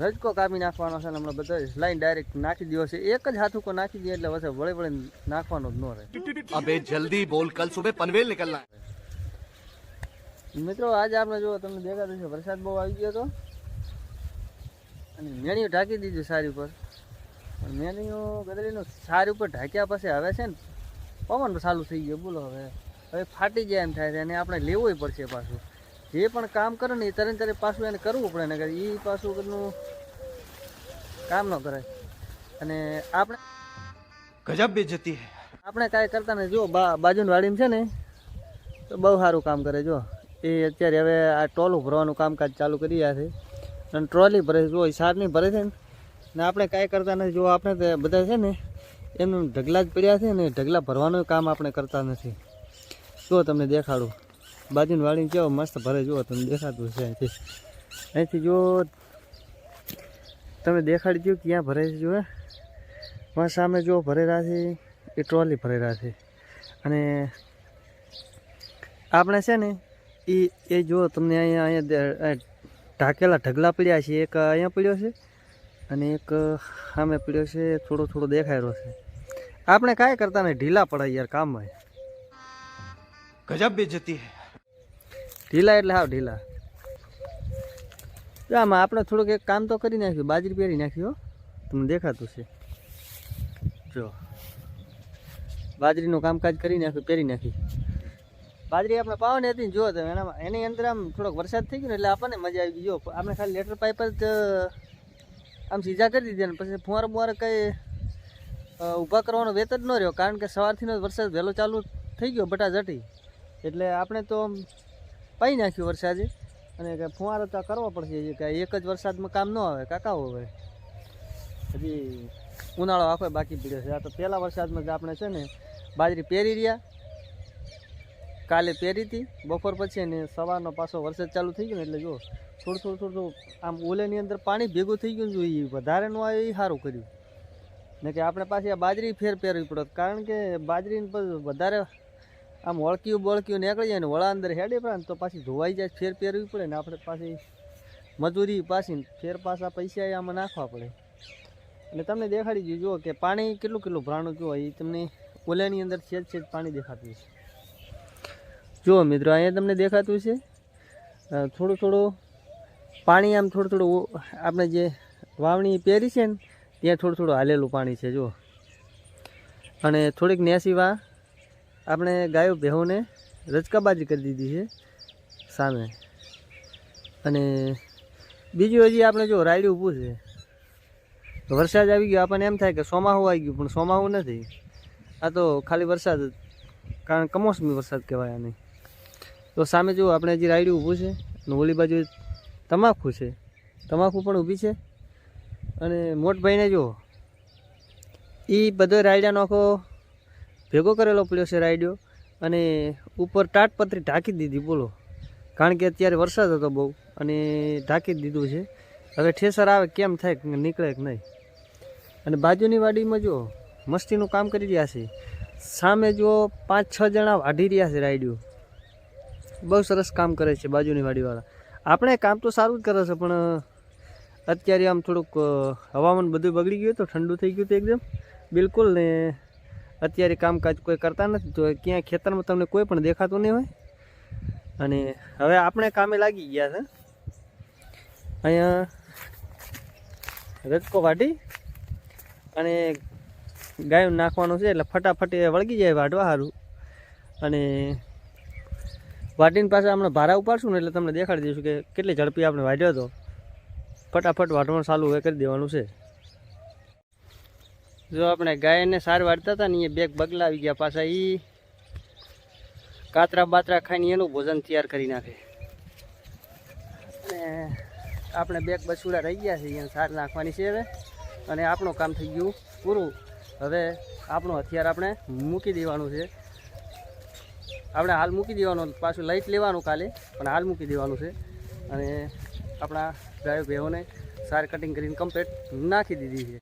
રજકો કાપી નાખવાનો છે હમણાં બધો લાઈન ડાયરેક્ટ નાખી દીધો છે. એક જ હાથ ઉપર નાખી દે એટલે વચ્ચે વળી વળે નાખવાનો જ ન રહે. અબે જલ્દી બોલ કલ સુબે પનવેલ નીકળના. મિત્રો આજે આપણે જો તમને દેખાતું છે વરસાદ બહુ આવી ગયો હતો અને મેણીઓ ઢાંકી દીધું સારી ઉપર. પણ મેણીઓ ગદરીનું સારી ઉપર ઢાંક્યા પછી હવે છે ને પવન ચાલુ થઈ ગયું. બોલો હવે. હવે ફાટી જાય એમ થાય છે. અને આપણે લેવું પડશે પાછું. જે પણ કામ કરે ને એ તરે તરે પાછું એને કરવું પડે ને એ પાછું કામ ન કરાય. અને આપણે ગજબ બે જતી આપણે કાંઈ કરતા ને જો બાજુની વાડીમાં છે ને તો બહુ સારું કામ કરે જો. એ અત્યારે હવે આ ટોલું ભરવાનું કામકાજ ચાલુ કરી રહ્યા છે. અને ટ્રોલી ભરે જો એ સારની ભરે છે ને. આપણે કાંઈ કરતા નથી. જો આપણે બધા છે ને એમને ઢગલા જ પડ્યા છે ને ઢગલા ભરવાનું કામ આપણે કરતા નથી. શું તમને દેખાડું. બાજુની વાડીને કેવો મસ્ત ભરે જુઓ, તમને દેખાતું છે અહીંથી. અહીંથી જો તમે દેખાડી દો ક્યાં ભરે છે જુએ મારા સામે જો ભરેલા છે, એ ટ્રોલી ભરેલા છે. અને આપણે છે ને એ એ જો તમને અહીંયા અહીંયા ઢાકેલા ઢગલા પડ્યા છે, એક અહીંયા પડ્યો છે અને એક સામે પડ્યો છે, થોડો થોડો દેખાયેલો છે. આપણે કાંઈ કરતા નહીં, ઢીલા પડાય યાર કામ કામમાં. ગજબ બેજતી હૈ. ઢીલા એટલે હાવ ઢીલા. આમાં આપણે થોડુંક એક કામ તો કરી નાખ્યું, બાજરી પહેરી નાખ્યું. તમને દેખાતું છે. જો. બાજરીનું કામકાજ કરી નાખ્યું, પહેરી નાખી બાજરી આપણે પાવાની હતી જો તમે, એનામાં એની અંદર આમ થોડોક વરસાદ થઈ ગયો ને, એટલે આપણને મજા આવી ગઈ. જો, આપણે ખાલી લેટર પાઇપ જ આમ સીધા કરી દીધા ને, પછી ફુવારા બુવારા કંઈ ઊભા કરવાનો વેત જ ન રહ્યો, કારણ કે સવારથીનો વરસાદ વહેલો ચાલુ થઈ ગયો બટા જટી એટલે આપણે તો પાઈ નાખ્યું વરસાદે. અને કે ફુવારો તો કરવો પડશે કે એક જ વરસાદમાં કામ ન આવે. કાકા હવે? હજી ઉનાળો આખો બાકી પીડ્યો છે. આ તો પહેલા વરસાદમાં જ આપણે છે ને બાજરી પહેરી રહ્યા. કાલે પહેરી હતી. બપોર પછી અને સવારનો પાછો વરસાદ ચાલુ થઈ ગયો ને એટલે જો થોડું થોડું થોડું આમ ઓલેની અંદર પાણી ભેગું થઈ ગયું જોઈએ વધારે ન આવે એ સારું કર્યું. ને કે આપણે પાછી આ બાજરી ફેર પહેરવી પડત કારણ કે બાજરીને વધારે આમ વળક્યું બળક્યું નીકળી જાય ને વળા અંદર હેડે પડે તો પાછી ધોવાઈ જાય, ફેર પહેરવી પડે ને આપણે પાછી મજૂરી પાછી ફેર પાછા પૈસા આમાં નાખવા પડે. એટલે તમને દેખાડી દીધું, જુઓ કે પાણી કેટલું કેટલું ભરાણું, જુઓ એ તમને ઓલાની અંદર છેદ છેદ પાણી દેખાતું છે જુઓ મિત્રો, અહીંયા તમને દેખાતું છે થોડું થોડું પાણી આમ થોડું થોડું આપણે જે વાવણી પહેરી છે ને, ત્યાં થોડું થોડું હાલેલું પાણી છે, જુઓ. અને થોડીક નેસી વા આપણે ગાયો ભેહોને રચકાબાજી કરી દીધી છે સામે. અને બીજું હજી આપણે જો રાયડું ઊભું છે. વરસાદ આવી ગયો, આપણને એમ થાય કે સોમાહું આવી ગયું, પણ સોમાહું નથી. આ તો ખાલી વરસાદ, કારણ કમોસમી વરસાદ કહેવાય આને. તો સામે જુઓ, આપણે હજી રાયડું ઊભું છે, અને ઓલી બાજુ તમાકુ છે. તમાકુ પણ ઊભી છે. અને મોટભાઈને જુઓ એ બધો રાયડાનો આખો ભેગો કરેલો પડ્યો છે રાયડો અને ઉપર ટાટપત્રી ઢાંકી દીધી, બોલો. કારણ કે અત્યારે વરસાદ હતો બહુ, અને ઢાંકી દીધું છે. હવે ઠેસર આવે, કેમ થાય નીકળે કે નહીં? અને બાજુની વાડીમાં જો મસ્તીનું કામ કરી રહ્યા છે. સામે જો પાંચ છ જણા વાઢી રહ્યા છે રાયડું બહુ સરસ કામ કરે છે બાજુની વાડીવાળા. આપણે કામ તો સારું જ કરે છે, પણ, અત્યારે આમ થોડુંક હવામાન બધું બગડી ગયું તો ઠંડુ થઈ ગયું હતું એકદમ. બિલકુલ ને અત્યારે કામકાજ કોઈ કરતા નથી, તો ક્યાંય ખેતરમાં તમને કોઈ પણ દેખાતું નહીં હોય. અને હવે આપણે કામે લાગી ગયા છે. અહીંયા રજકો વાટી અને ગાયું નાખવાનું છે, એટલે ફટાફટ એ વળગી જાય વાઢવા સારું અને વાટીની પાસે આપણે ભારા ઉપાડશું ને એટલે તમને દેખાડી દઈશું કે કેટલી ઝડપી આપણે વાઢ્યો હતો ફટાફટ વાઢવાનું ચાલુ કરી દેવાનું છે. જો આપણે ગાયને સાર વાળતા હતા ને એ બેગ બગલા આવી ગયા પાછા એ કાતરા બાતરા ખાઈને એનું ભોજન તૈયાર કરી નાખે. અને આપણે બેગ બસુડા રહી ગયા છે અહીંયા સાર નાખવાની છે હવે. અને આપણું કામ થઈ ગયું પૂરું. હવે આપણું હથિયાર આપણે મૂકી દેવાનું છે. આપણે હાલ મૂકી દેવાનું, પાછું જ લેવાનું કાલે, પણ હાલ મૂકી દેવાનું છે. અને આપણા ગાયો ભેહોને સાર કટિંગ કરીને કમ્પ્લેટ નાખી દીધી છે.